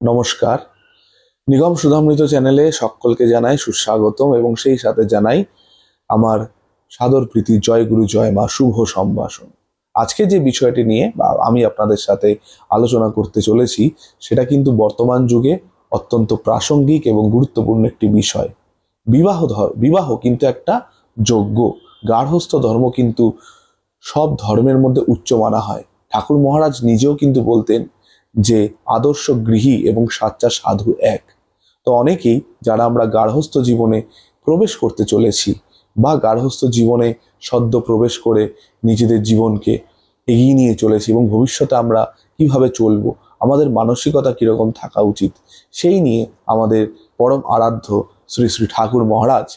নমস্কার। নিগম সুধামৃত চ্যানেলে সকলকে জানাই সুস্বাগতম এবং সেই সাথে জানাই আমার সাদর প্রীতি, জয় গুরু, জয় মা, শুভ সম্ভাষণ। আজকে যে বিষয়টি নিয়ে আমি আপনাদের সাথে আলোচনা করতে চলেছি, সেটা কিন্তু বর্তমান যুগে অত্যন্ত প্রাসঙ্গিক এবং গুরুত্বপূর্ণ একটি বিষয়। বিবাহ বিবাহ কিন্তু একটা যোগ্য গার্হস্থ ধর্ম কিন্তু সব ধর্মের মধ্যে উচ্চ মানা হয়। ঠাকুর মহারাজ নিজেও কিন্তু বলতেন যে আদর্শ গৃহী এবং সাচ্চা সাধু এক। তো অনেকেই যারা আমরা গার্হস্থ্য জীবনে প্রবেশ করতে চলেছি বা গার্হস্থ্য জীবনে সদ্য প্রবেশ করে নিজেদের জীবনকে এগিয়ে নিয়ে চলেছি এবং ভবিষ্যতে আমরা কীভাবে চলবো, আমাদের মানসিকতা কীরকম থাকা উচিত, সেই নিয়ে আমাদের পরম আরাধ্য শ্রী শ্রী ঠাকুর মহারাজ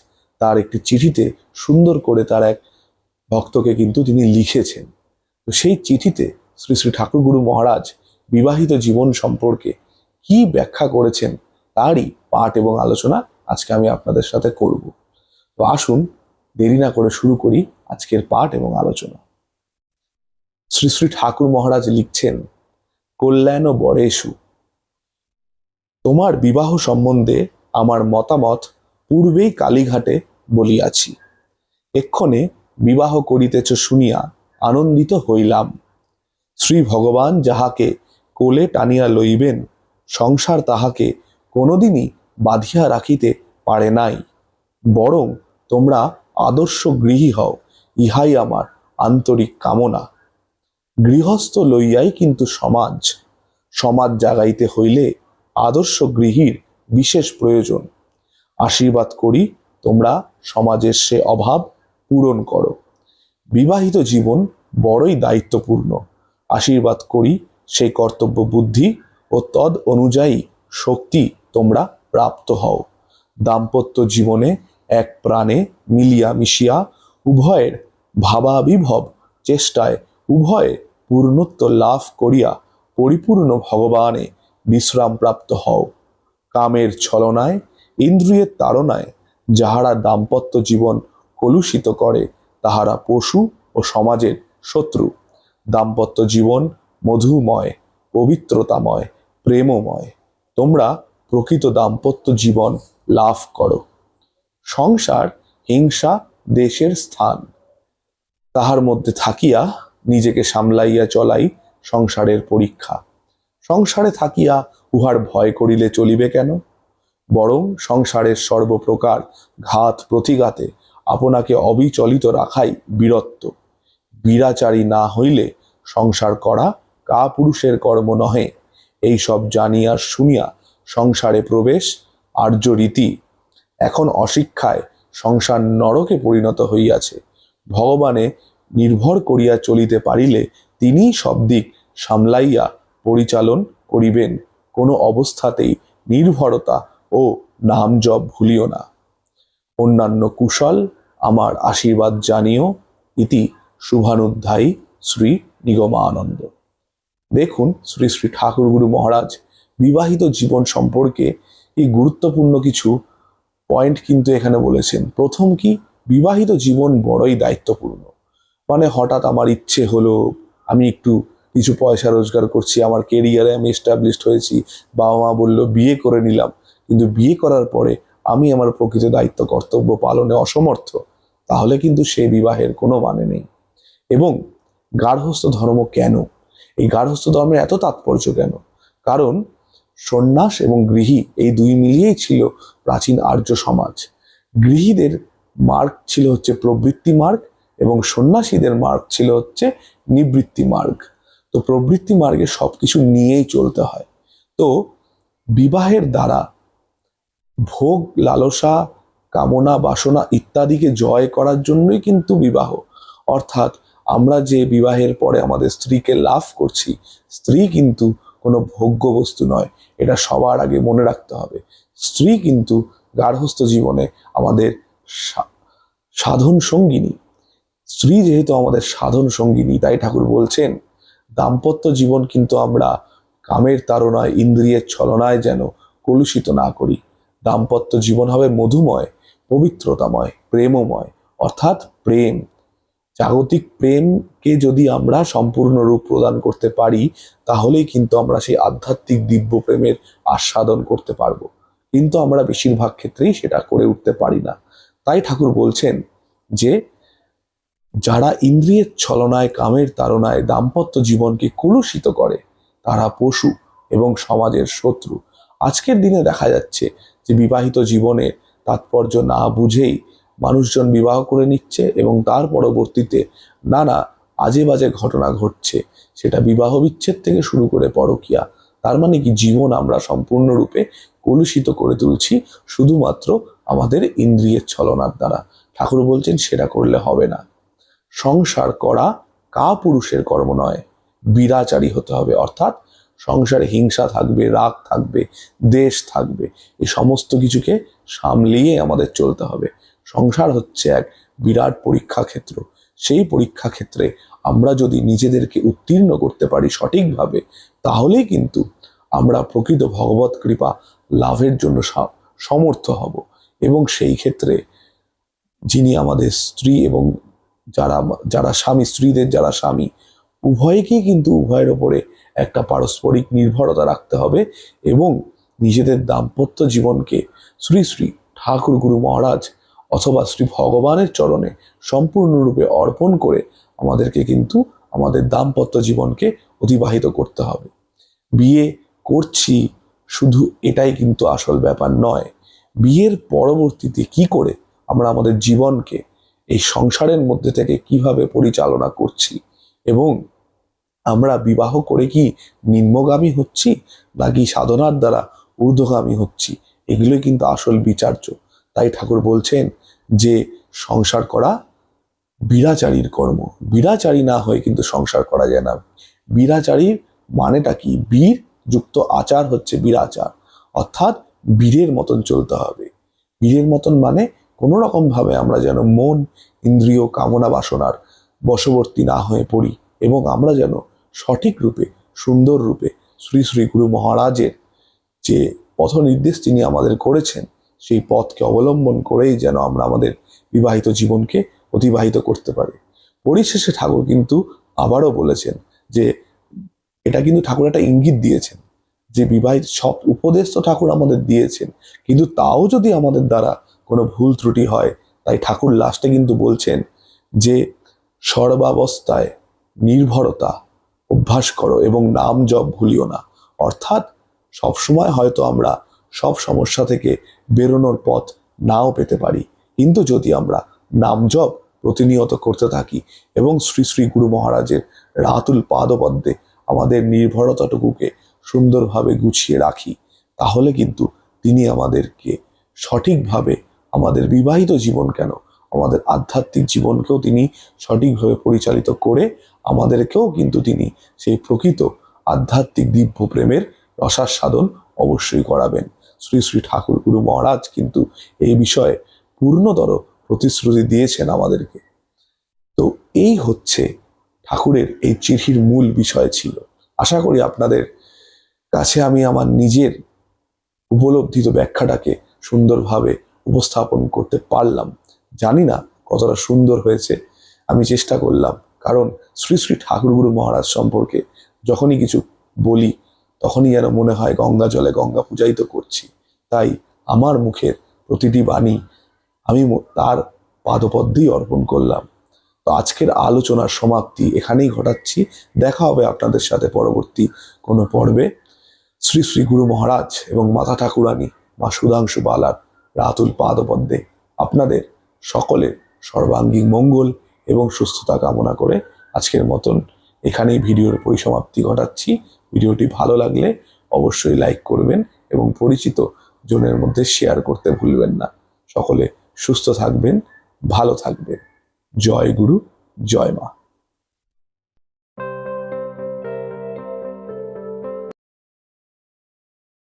তার একটি চিঠিতে সুন্দর করে তার এক ভক্তকে কিন্তু তিনি লিখেছেন। তো সেই চিঠিতে শ্রী শ্রী ঠাকুর গুরু মহারাজ বিবাহিত জীবন সম্পর্কে কি ব্যাখ্যা করেছেন তারই পাঠ এবং আলোচনা আজকে আমি আপনাদের সাথে করব। তো আসুন, দেরি না করে শুরু করি আজকের পাঠ এবং আলোচনা। শ্রী শ্রী ঠাকুর মহারাজ লিখছেন, কল্যাণ বরেশু তোমার বিবাহ সম্বন্ধে আমার মতামত পূর্বেই কালীঘাটে বলিয়াছি। এক্ষণে বিবাহ করিতেছ শুনিয়া আনন্দিত হইলাম। শ্রী ভগবান যাহাকে কোলে টানিয়া লইবেন, সংসার তাহাকে কোনোদিনই বাঁধিয়া রাখিতে পারে নাই। বরং তোমরা আদর্শ গৃহী হও, ইহাই আমার আন্তরিক কামনা। গৃহস্থ লইয়াই কিন্তু সমাজ। সমাজ জাগাইতে হইলে আদর্শ গৃহীর বিশেষ প্রয়োজন। আশীর্বাদ করি তোমরা সমাজের সে অভাব পূরণ করো। বিবাহিত জীবন বড়ই দায়িত্বপূর্ণ। আশীর্বাদ করি সেই কর্তব্য বুদ্ধি ও তদ অনুযায়ী শক্তি তোমরা প্রাপ্ত হও। দাম্পত্য জীবনে এক প্রাণে মিলিয়া মিশিয়া উভয়ের ভাবাবিভব চেষ্টায় উভয়ে পূর্ণত্ব লাভ করিয়া পরিপূর্ণ ভগবানে বিশ্রাম প্রাপ্ত হও। কামের ছলনায়, ইন্দ্রিয়ের তাড়নায় যাহারা দাম্পত্য জীবন কলুষিত করে, তাহারা পশু ও সমাজের শত্রু। দাম্পত্য জীবন মধুময়, পবিত্রতাময়, প্রেমময়। তোমরা প্রকৃত দাম্পত্য জীবন লাভ করো। সংসার হিংসা দেশের স্থান। তাহার মধ্যে থাকিয়া নিজেকে সামলাইয়া চলাই সংসারের পরীক্ষা। সংসারে থাকিয়া উহার ভয় করিলে চলিবে কেন? বরং সংসারের সর্বপ্রকার ঘাত প্রতিঘাতে আপনাকে অবিচলিত রাখাই বীরত্ব। বীরাচারী না হইলে সংসার করা কা পুরুষের কর্ম নহে। এই সব জানিয়া শুনিয়া সংসারে প্রবেশ আর্য রীতি। এখন অশিক্ষায় সংসার নরকে পরিণত হইয়াছে। ভগবানে নির্ভর করিয়া চলিতে পারিলে তিনিই সব দিক সামলাইয়া পরিচালন করিবেন। কোনো অবস্থাতেই নির্ভরতা ও নাম জপ ভুলিও না। অন্যান্য কুশল আমার আশীর্বাদ জানিও। ইতি শুভানুধ্যায়ী শ্রী নিগমানন্দ। দেখুন শ্রী শ্রী ঠাকুর গুরু মহারাজ বিবাহিত জীবন সম্পর্কে এই গুরুত্বপূর্ণ কিছু পয়েন্ট কিন্তু এখানে বলেছেন। প্রথম কি? বিবাহিত জীবন বড়ই দায়িত্বপূর্ণ। মানে হঠাৎ আমার ইচ্ছে হলো, আমি একটু কিছু পয়সা রোজগার করছি, আমার কেরিয়ারে আমি এস্টাবলিশড হয়েছি, বাবা মা বলল, বিয়ে করে নিলাম। কিন্তু বিয়ে করার পরে আমি আমার প্রকৃত দায়িত্ব, কর্তব্য পালনে অসমর্থ। তাহলে কিন্তু সে বিবাহের কোনো মানে নেই। এবং গার্হস্থ ধর্ম কেন? এই গার্হস্থ ধর্মের এত তাৎপর্য কেন? কারণ সন্ন্যাস এবং গৃহী এই দুই মিলিয়েই ছিল প্রাচীন আর্য সমাজ। গৃহীদের মার্গ ছিল হচ্ছে প্রবৃত্তি মার্গ এবং সন্ন্যাসীদের মার্গ ছিল হচ্ছে নিবৃত্তি মার্গ তো প্রবৃত্তি মার্গে সব কিছু নিয়েই চলতে হয়। তো বিবাহের দ্বারা ভোগ, লালসা, কামনা, বাসনা ইত্যাদিকে জয় করার জন্যই কিন্তু বিবাহ। অর্থাৎ আমরা যে বিবাহের পরে আমাদের স্ত্রীকে লাভ করছি, স্ত্রী কিন্তু কোনো ভোগ্য বস্তু নয়, এটা সবার আগে মনে রাখতে হবে। স্ত্রী কিন্তু গার্হস্থ জীবনে আমাদের সাধন সঙ্গিনী। স্ত্রী যেহেতু আমাদের সাধন সঙ্গিনী, তাই ঠাকুর বলছেন, দাম্পত্য জীবন কিন্তু আমরা কামের তাড়নায়, ইন্দ্রিয়ের ছলনায় যেন কলুষিত না করি। দাম্পত্য জীবন হবে মধুময়, পবিত্রতাময়, প্রেমময়, অর্থাৎ প্রেম। জাগতিক প্রেমকে যদি আমরা সম্পূর্ণ রূপ প্রদান করতে পারি, তাহলেই কিন্তু আমরা সেই আধ্যাত্মিক দিব্য প্রেমের আস্বাদন করতে পারব। কিন্তু আমরা বেশিরভাগ ক্ষেত্রেই সেটা করে উঠতে পারি না। তাই ঠাকুর বলছেন যে, যারা ইন্দ্রিয়ের ছলনায়, কামের তাড়নায় দাম্পত্য জীবনকে কলুষিত করে, তারা পশু এবং সমাজের শত্রু। আজকের দিনে দেখা যাচ্ছে যে বিবাহিত জীবনের তাৎপর্য না বুঝেই মানুষজন বিবাহ করে নিচ্ছে এবং তার পরবর্তীতে নানা আজে বাজে ঘটনা ঘটছে। সেটা বিবাহ বিচ্ছেদ থেকে শুরু করে পরকিয়া। তার মানে কি? জীবন আমরা সম্পূর্ণরূপে কলুষিত করে তুলছি শুধুমাত্র আমাদের ইন্দ্রিয়ের ছলনার দ্বারা। ঠাকুর বলছেন, সেটা করলে হবে না। সংসার করা কা পুরুষের কর্ম নয়, বিরাচারী হতে হবে। অর্থাৎ সংসারে হিংসা থাকবে, রাগ থাকবে, দেশ থাকবে। এই সমস্ত কিছুকে সামলিয়ে আমাদের চলতে হবে। সংসার হচ্ছে এক বিরাট পরীক্ষা ক্ষেত্র সেই পরীক্ষা ক্ষেত্রে আমরা যদি নিজেদেরকে উত্তীর্ণ করতে পারি সঠিকভাবে, তাহলেই কিন্তু আমরা প্রকৃত ভগবত কৃপা লাভের জন্য সমর্থ হব। এবং সেই ক্ষেত্রে যিনি আমাদের স্ত্রী এবং যারা যারা স্বামী, স্ত্রীদের যারা স্বামী, উভয়কেই কিন্তু উভয়ের ওপরে একটা পারস্পরিক নির্ভরতা রাখতে হবে এবং নিজেদের দাম্পত্য জীবনকে শ্রী শ্রী ঠাকুর গুরু মহারাজ অথবা শ্রী ভগবানের চরণে সম্পূর্ণরূপে অর্পণ করে আমাদেরকে কিন্তু আমাদের দাম্পত্য জীবনকে অতিবাহিত করতে হবে। বিয়ে করছি শুধু এটাই কিন্তু আসল ব্যাপার নয়। বিয়ের পরবর্তীতে কি করে আমরা আমাদের জীবনকে এই সংসারের মধ্যে থেকে কীভাবে পরিচালনা করছি এবং আমরা বিবাহ করে কি নিম্নগামী হচ্ছি নাকি সাধনার দ্বারা ঊর্ধ্বগামী হচ্ছি, এগুলোই কিন্তু আসল বিচার্য তাই ঠাকুর বলছেন যে সংসার করা বিরাচারীর কর্ম। বিরাচারী না হয়ে কিন্তু সংসার করা যায় না। বিরাচারীর মানেটা কি? বীর যুক্ত আচার হচ্ছে বিরাচার। অর্থাৎ বীরের মতন চলতে হবে। বীরের মতন মানে কোনো রকম ভাবে আমরা যেন মন, ইন্দ্রিয়, কামনা, বাসনার বশবর্তী না হয়ে পড়ি এবং আমরা যেন সঠিক রূপে, সুন্দর রূপে শ্রী শ্রী গুরু মহারাজের যে পথ নির্দেশ তিনি আমাদের করেছেন সেই পথকে অবলম্বন করেই যেন আমরা আমাদের বিবাহিত জীবনকে অতিবাহিত করতে পারি। পরিশেষে ঠাকুর কিন্তু আবারও বলেছেন যে এটা কিন্তু ঠাকুর একটা ইঙ্গিত দিয়েছেন যে বিবাহিত সব উপদেশ তো ঠাকুর আমাদের দিয়েছেন, কিন্তু তাও যদি আমাদের দ্বারা কোনো ভুল ত্রুটি হয়, তাই ঠাকুর লাস্টে কিন্তু বলছেন যে সর্বাবস্থায় নির্ভরতা অভ্যাস করো এবং নাম জপ ভুলিও না। অর্থাৎ সবসময় হয়তো আমরা সব সমস্যা থেকে বেরোনোর পথ নাও পেতে পারি। কিন্তু যদি আমরা নাম জপ প্রতিনিয়ত করতে থাকি এবং শ্রী শ্রী গুরু মহারাজের রাতুল পাদপদ্মে আমাদের নির্ভরতাটুকুকে সুন্দরভাবে গুছিয়ে রাখি, তাহলে কিন্তু তিনি আমাদেরকে সঠিকভাবে আমাদের বিবাহিত জীবন কেন, আমাদের আধ্যাত্মিক জীবনকেও তিনি সঠিকভাবে পরিচালিত করে আমাদেরকেও কিন্তু তিনি সেই প্রকৃত আধ্যাত্মিক দিব্য প্রেমের রসাস্বাদন অবশ্যই করাবেন। শ্রী শ্রী ঠাকুর গুরু মহারাজ কিন্তু এই বিষয়ে পূর্ণতর প্রতিশ্রুতি দিয়েছেন আমাদেরকে। তো এই হচ্ছে ঠাকুরের এই চিঠির মূল বিষয় ছিল। আশা করি আপনাদের কাছে আমি আমার নিজের উপলব্ধিত ব্যাখ্যাটাকে সুন্দরভাবে উপস্থাপন করতে পারলাম। জানি না কতটা সুন্দর হয়েছে, আমি চেষ্টা করলাম। কারণ শ্রী শ্রী ঠাকুরগুরু মহারাজ সম্পর্কে যখনই কিছু বলি, তখনই যেন মনে হয় গঙ্গা জলে গঙ্গা পূজাই তো করছি। তাই আমার মুখের প্রতিটি বাণী আমি তার পাদপদ্মেই অর্পণ করলাম। তো আজকের আলোচনার সমাপ্তি এখানেই ঘটাচ্ছি। দেখা হবে আপনাদের সাথে পরবর্তী কোনো পর্বে। শ্রী শ্রী গুরু মহারাজ এবং মাতা ঠাকুরানী মা সুধাংশু বালার রাতুল পাদপদ্মে আপনাদের সকলের সর্বাঙ্গীন মঙ্গল এবং সুস্থতা কামনা করে আজকের মতন এখানেই ভিডিওর পরিসমাপ্তি ঘটাচ্ছি। ভিডিওটি ভালো লাগলে অবশ্যই লাইক করবেন এবং পরিচিত জনের মধ্যে শেয়ার করতে ভুলবেন না। সকলে সুস্থ থাকবেন, ভালো থাকবেন। জয় গুরু, জয় মা।